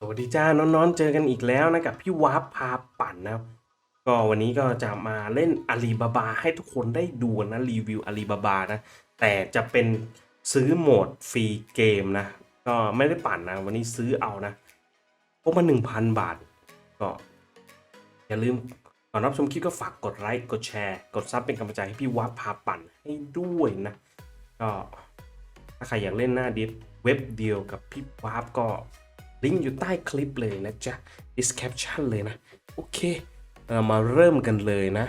สวัสดีจ้าน้องๆ เจอกันอีกแล้วนะกับพี่วาร์ปพาปั่นนะครับ ก็วันนี้ก็จะมาเล่นอาลีบาบาให้ทุกคนได้ดูนะรีวิวอาลีบาบานะ แต่จะเป็นซื้อโหมดฟรีเกมนะ ก็ไม่ได้ปั่นนะ วันนี้ซื้อเอานะพกมา 1,000 บาท ก็อย่าลืมก่อนรับชมคลิปก็ฝากกดไลค์กดแชร์ กดซับเป็นกำลังใจให้พี่วาร์ปพาปั่นให้ด้วยนะ ก็ถ้าใครอยากเล่นหน้าดิสเว็บเดียวกับพี่วาร์ปก็ ลิงก์อยู่ใต้คลิปเลยนะจ๊ะ description เลยนะ โอเคเรามาเริ่มกันเลยนะ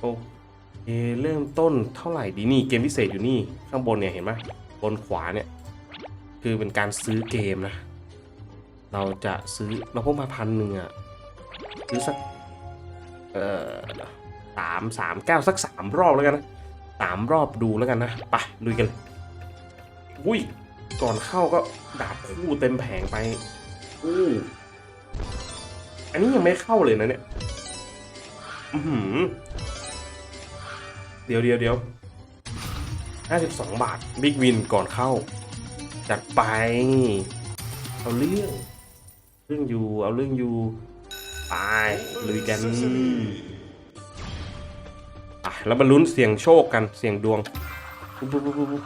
โอเคเริ่มต้นเท่าไหร่ดีนี่เกมพิเศษอยู่นี่ข้างบนเนี่ยเห็นไหมบนขวาเนี่ย คือเป็นการซื้อเกมนะ เราจะซื้อเราพกมาพันหนึ่งอะซื้อสักเอ่อสามสามแก้วสักสามรอบแล้วกันนะสามรอบดูแล้วกันนะ ไปลุยกันเลยอุ้ย ก่อนเข้าก็ดาบคู่เต็มแผงไปอู้อันนี้ยังไม่เข้าเลยนะเนี่ย อือหือเดี๋ยวเดี๋ยวเดี๋ยวห้าสิบสองบาท บิ๊กวินก่อนเข้า จัดไป เอาเรื่อง เรื่องอยู่ เอาเรื่องอยู่ ไปลุยกันอะแล้วมาลุ้นเสียงโชคกัน เสียงดวง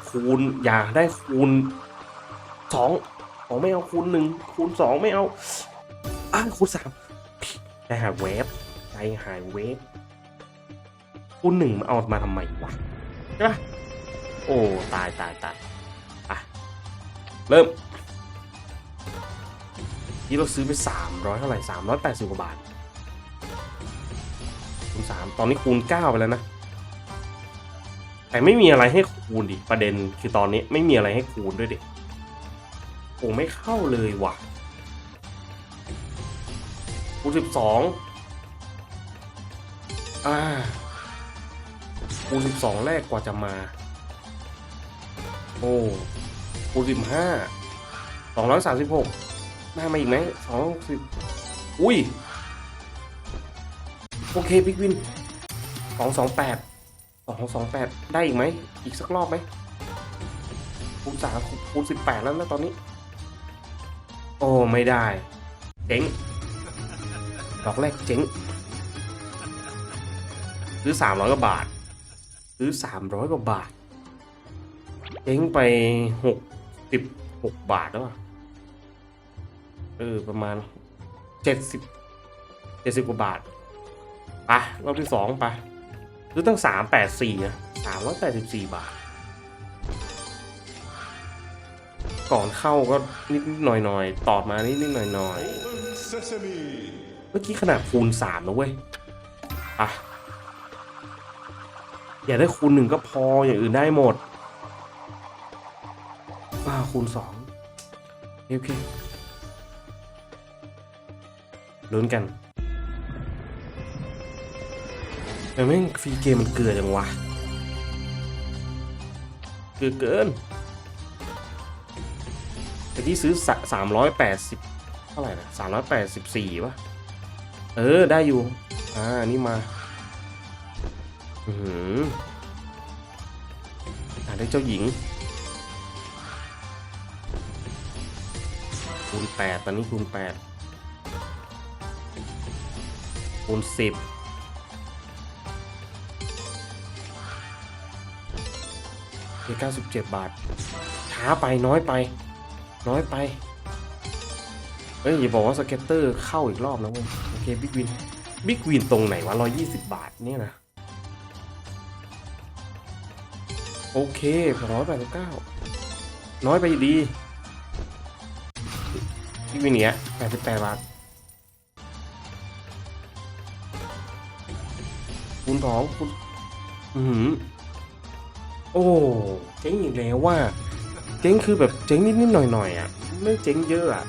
คูณอย่าได้คูณ สองสอไม่เอาคูณหนึ่งคูณสองไม่เอาอ้าวคูณสามใจหายเวฟใจหายเวฟคูณหนึ่งมาเอามาทำไมวะใช่ปะโอ้ ตายตายตายอะ เริ่มที่เราซื้อไปสามร้อยเท่าไหร่สามร้อยแปดสิบกว่าบาทคูณสามตอนนี้คูณเก้าไปแล้วนะแต่ไม่มีอะไรให้คูณดิ ประเด็นคือตอนนี้ไม่มีอะไรให้คูณด้วยดิ โอ้ไม่เข้าเลยว่ะคูสิบสองอ่าคูสิบสองแรกกว่าจะมา โอ้คูสิบห้าสองร้อยสามสิบหกได้มาอีกไหมสองสิบอุ้ย โอเคพิกวินสองสองแปดสองสองแปดได้อีกไหม อีกสักรอบไหมคูณสามคูณสิบแปดแล้วนะตอนนี้ โอ้ไม่ได้ เจ๊ง ดอกแรกเจ๊ง ซื้อสามร้อยกว่าบาท ซื้อสามร้อยกว่าบาท เจ๊งไปหกสิบหกบาทแล้วอะเออ ประมาณเจ็ดสิบเจ็ดสิบกว่าบาทไปรอบที่สองไปซื้อตั้งสามแปดสี่นะสามร้อยแปดสิบสี่บาท ก่อนเข้าก็นิดๆหน่อยๆตอบมานิดๆหน่อย Open Sesame. ๆเมื่อกี้ขนาดคูณสามนะเว้ยอะอย่าได้คูณหนึ่งก็พออย่างอื่นได้หมดอ่าคูณสองโอเคลุ้นกันแต่แม่งฟรีเกมมันเกลือจังวะ เกลือเกิน ที่ซื้อสามร้อยแปดสิบเท่าไหร่นะสามร้อยแปดสิบสี่วะเออ ได้อยู่ อ่า นี่มา อือหือาได้เจ้าหญิงคูณแปดตอนนี้คูณแปดคูณสิบเก้าสิบเจ็ดบาท ช้าไปน้อยไป น้อยไปเอ้ยอย่าบอกว่าสเก็ตเตอร์เข้าอีกรอบนะเว้ยโอเคบิ๊กวินบิ๊กวินตรงไหนวะร้อยี่สิบบาทเนี่ยนะ โอเคร้อยแปดสิบเก้าน้อยไปดีบิ๊กวินเนี้ยแปดสิบแปดบาทคูณสองคูณอือหือโอ้เจ๊งอีกแล้วว่า เจ๊งคือแบบเจ๊งนิดๆหน่อยๆอะ ไม่เจ๊งเยอะอะ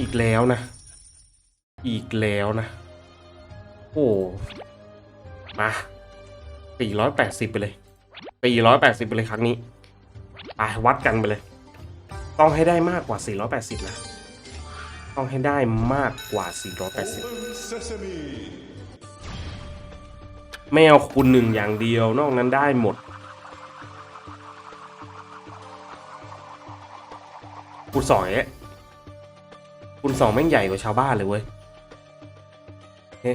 อีกแล้วนะ อีกแล้วนะ โอ้มาสี่ร้อยแปดสิบไปเลยสี่ร้อยแปดสิบไปเลยครั้งนี้ไปวัดกันไปเลย ต้องให้ได้มากกว่า480นะ ต้องให้ได้มากกว่า480 Open Sesame. ไม่เอาคูณหนึ่งอย่างเดียวนอกนั้นได้หมด สองเอ๊ะคูณสองแม่งใหญ่กว่าชาวบ้านเลยเว้ยเฮ้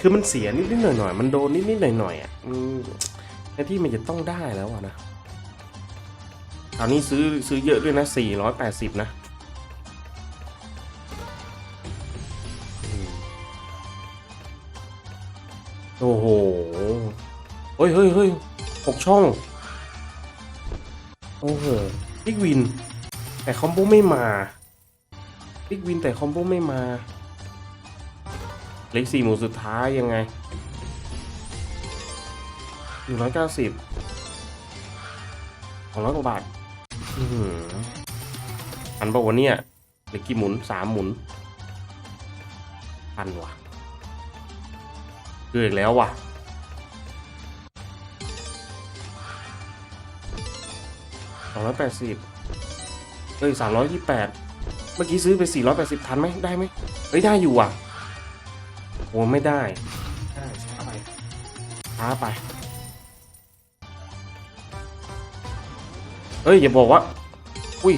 คือมันเสียนิดๆหน่อยๆมันโดนนิดๆหน่อยๆอะอืมแทนที่มันจะต้องได้แล้วอะนะคราวนี้ซื้อซื้อเยอะด้วยนะ 480 นะอืมโอ้โหเฮ้ยเฮ้ยเฮ้ยหกช่อง โอ้โห บิ๊กวิน แต่คอมโบไม่มาบิ๊กวินแต่คอมโบไม่มา เล็กสี่หมูสุดท้ายยังไงหนึ่งร้อยเก้าสิบสองร้อยกว่าบาทอันบอกว่าเนี่ยเล็กกี่หมุนสามหมุนพันว่ะเกิดอีกแล้วว่ะ สองร้อยแปดสิบเอ้ยสามร้อยยี่แปดเมื่อกี้ซื้อไปสี่ร้อยแปดสิบทันไหมได้ไหมเฮ้ยได้อยู่อะโอ้ไม่ได้ได้ช้าไปช้าไปเฮ้ยอย่าบอกว่า อุ้ย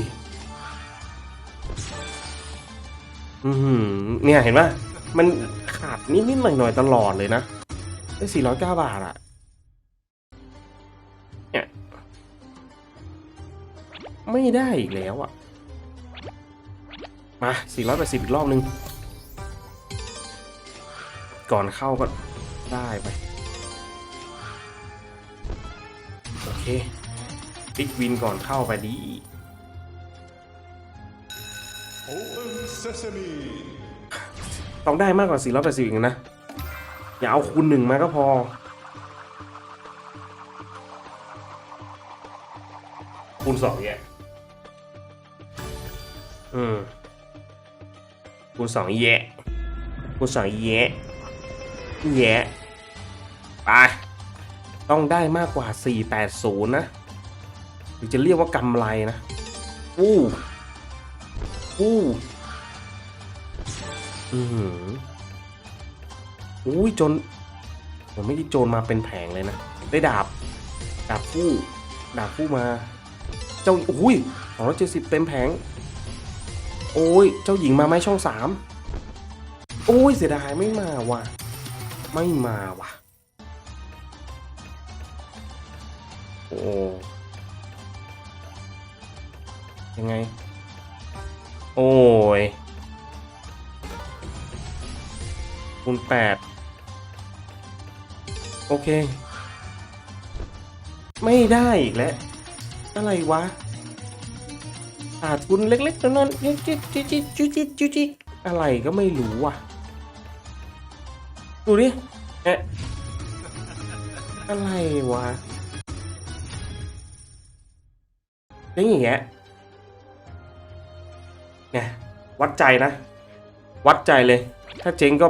อือหือเนี่ยเห็นปะมันขาดนิดๆหน่อยๆตลอดเลยนะได้สี่ร้อยเก้าบาทอะ ไม่ได้อีกแล้วอะมา480อีกรอบนึง ก่อนเข้าก็ได้ไป โอเคบิ๊กวินก่อนเข้าไปดี Open sesame. ต้องได้มากกว่า 480อีกนะ อย่าเอาคูณหนึ่งมาก็พอคูณสองแย่ อืมคูณสองแย่คูณสองแย่แย่ไปต้องได้มากกว่า 480 นะถึงจะเรียกว่ากำไรนะอู้อู้อือหืออุ้ยจนผมไม่ได้โจรมาเป็นแผงเลยนะ ได้ดาบ ดาบคู่ ดาบคู่มา เจ้าอุ้ยสองร้อยเจ็ดสิบเต็มแผง โอ้ย เจ้าหญิงมาไหมช่องสามโอ้ยเสียดายไม่มาว่ะ ไม่มาว่ะ โอ้ยังไง โอ้ยคูณแปดโอเค ไม่ได้อีกแล้ว อะไรวะ ขาดทุนเล็กๆน้อยๆจิ๊จิ๊จิ๊จิ๊จิ๊จิจิอะไรก็ไม่รู้อะ ดูดิเอ๊ะอะไรวะนี่อย่างเงี้ยเวัดใจนะ วัดใจเลย ถ้าเจ๊งก็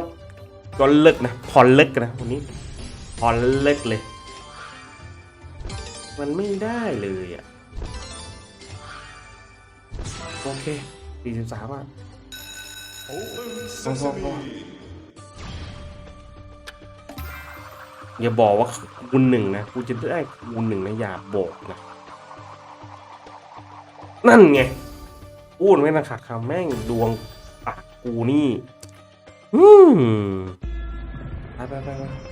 ก็เลิกนะผ่อนเลิกนะวันนี้ผ่อนเลิกเลย มันไม่ได้เลยอะ โอเคสี่สิบสามอะ Open oh, oh. sesame. อย่าบอกว่าคูณหนึ่งนะกูจะได้คูณหนึ่งนะอย่าบอกนะ นั่นไงพูดไม่นะขาดคำแม่งดวงปากกูนี่ อืมไปไปไป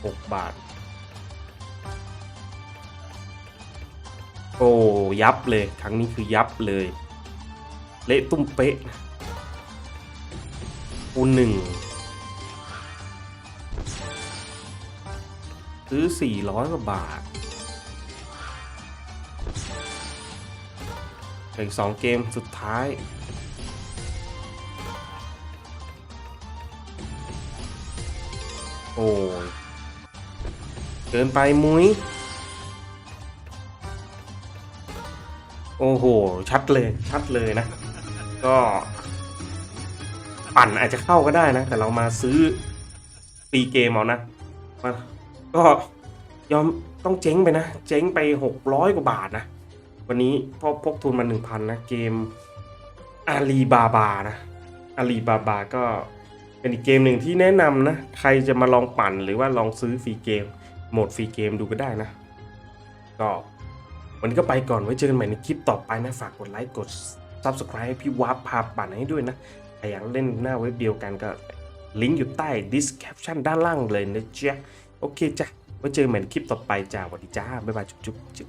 ไปหกบาท โอ้ยับเลยครั้งนี้คือยับเลย เละตุ้มเป๊ะคูณหนึ่งซื้อ 400 กว่าบาทอีกสองเกมสุดท้าย โอ้ เกินไปมุ้ย โอ้โห ชัดเลย ชัดเลยนะ ก็ ปั่นอาจจะเข้าก็ได้นะ แต่เรามาซื้อปีเกมเอานะมาก็ยอมต้องเจ๊งไปนะ เจ๊งไปหกร้อยกว่าบาทนะ วันนี้พอพกทุนมาหนึ่งพันนะ เกมอาลีบาบานะอาลีบาบาก็เป็นอีกเกมหนึ่งที่แนะนำนะ ใครจะมาลองปั่นหรือว่าลองซื้อฟรีเกม โหมดฟรีเกมดูก็ได้นะ ก็วันนี้ก็ไปก่อนไว้เจอกันใหม่ในคลิปต่อไปนะ ฝากกดไลค์กด Subscribe ให้พี่วับพาปั่นให้ด้วยนะใครอยากเล่นหน้าเว็บเดียวกันก็ลิงก์อยู่ใต้ description ด้านล่างเลยนะจ๊ะโอเคจ้ะไว้เจอกันใหม่ในคลิปต่อไปจ้าสวัสดีจ้าบ๊ายบายจุ๊บจุ๊บจุ๊บ